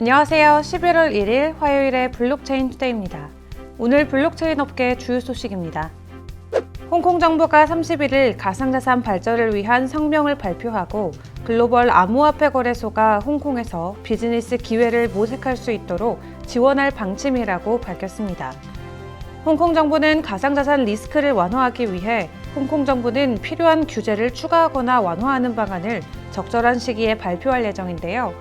안녕하세요. 11월 1일 화요일의 블록체인 투데이입니다. 오늘 블록체인 업계 주요 소식입니다. 홍콩 정부가 31일 가상자산 발전을 위한 성명을 발표하고 글로벌 암호화폐 거래소가 홍콩에서 비즈니스 기회를 모색할 수 있도록 지원할 방침이라고 밝혔습니다. 홍콩 정부는 가상자산 리스크를 완화하기 위해 홍콩 정부는 필요한 규제를 추가하거나 완화하는 방안을 적절한 시기에 발표할 예정인데요.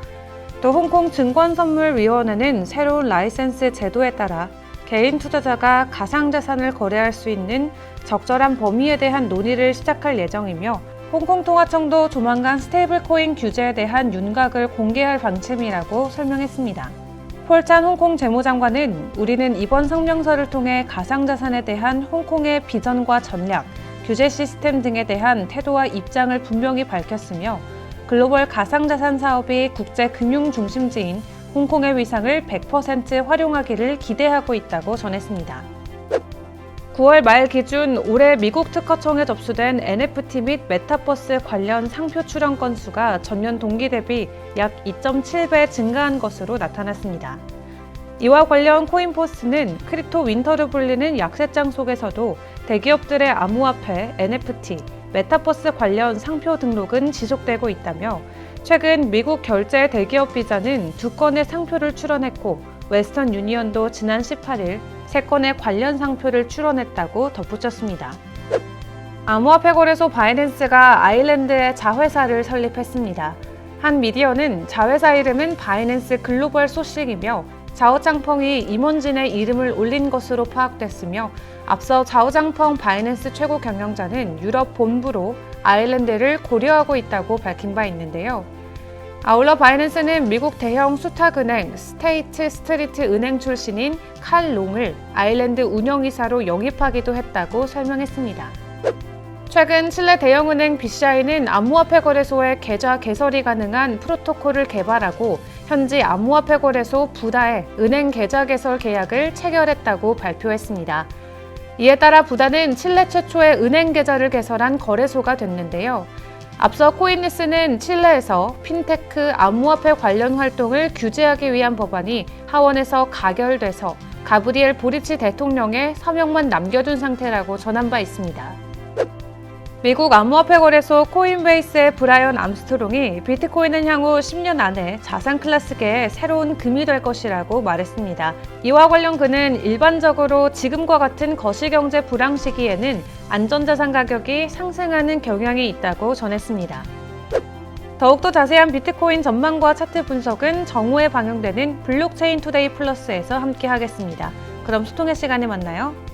또 홍콩 증권선물위원회는 새로운 라이센스 제도에 따라 개인 투자자가 가상자산을 거래할 수 있는 적절한 범위에 대한 논의를 시작할 예정이며 홍콩통화청도 조만간 스테이블 코인 규제에 대한 윤곽을 공개할 방침이라고 설명했습니다. 폴찬 홍콩 재무장관은 우리는 이번 성명서를 통해 가상자산에 대한 홍콩의 비전과 전략, 규제 시스템 등에 대한 태도와 입장을 분명히 밝혔으며 글로벌 가상자산 사업이 국제 금융 중심지인 홍콩의 위상을 100% 활용하기를 기대하고 있다고 전했습니다. 9월 말 기준 올해 미국 특허청에 접수된 NFT 및 메타버스 관련 상표 출원 건수가 전년 동기 대비 약 2.7배 증가한 것으로 나타났습니다. 이와 관련 코인포스는 크립토 윈터로 불리는 약세장 속에서도 대기업들의 암호화폐, NFT, 메타버스 관련 상표 등록은 지속되고 있다며 최근 미국 결제 대기업 비자는 두 건의 상표를 출원했고 웨스턴 유니언도 지난 18일 세 건의 관련 상표를 출원했다고 덧붙였습니다. 암호화폐 거래소 바이낸스가 아일랜드에 자회사를 설립했습니다. 한 미디어는 자회사 이름은 바이낸스 글로벌 소식이며 자오장펑이 임원진의 이름을 올린 것으로 파악됐으며 앞서 자오장펑 바이낸스 최고 경영자는 유럽 본부로 아일랜드를 고려하고 있다고 밝힌 바 있는데요. 아울러 바이낸스는 미국 대형 수탁은행 스테이트 스트리트 은행 출신인 칼 롱을 아일랜드 운영이사로 영입하기도 했다고 설명했습니다. 최근 칠레 대형은행 BCI는 암호화폐 거래소의 계좌 개설이 가능한 프로토콜을 개발하고 현지 암호화폐 거래소 부다에 은행 계좌 개설 계약을 체결했다고 발표했습니다. 이에 따라 부다는 칠레 최초의 은행 계좌를 개설한 거래소가 됐는데요. 앞서 코인리스는 칠레에서 핀테크 암호화폐 관련 활동을 규제하기 위한 법안이 하원에서 가결돼서 가브리엘 보리치 대통령의 서명만 남겨둔 상태라고 전한 바 있습니다. 미국 암호화폐 거래소 코인베이스의 브라이언 암스트롱이 비트코인은 향후 10년 안에 자산 클래스계의 새로운 금이 될 것이라고 말했습니다. 이와 관련 그는 일반적으로 지금과 같은 거시경제 불황 시기에는 안전자산 가격이 상승하는 경향이 있다고 전했습니다. 더욱더 자세한 비트코인 전망과 차트 분석은 정오에 방영되는 블록체인 투데이 플러스에서 함께 하겠습니다. 그럼 소통의 시간에 만나요.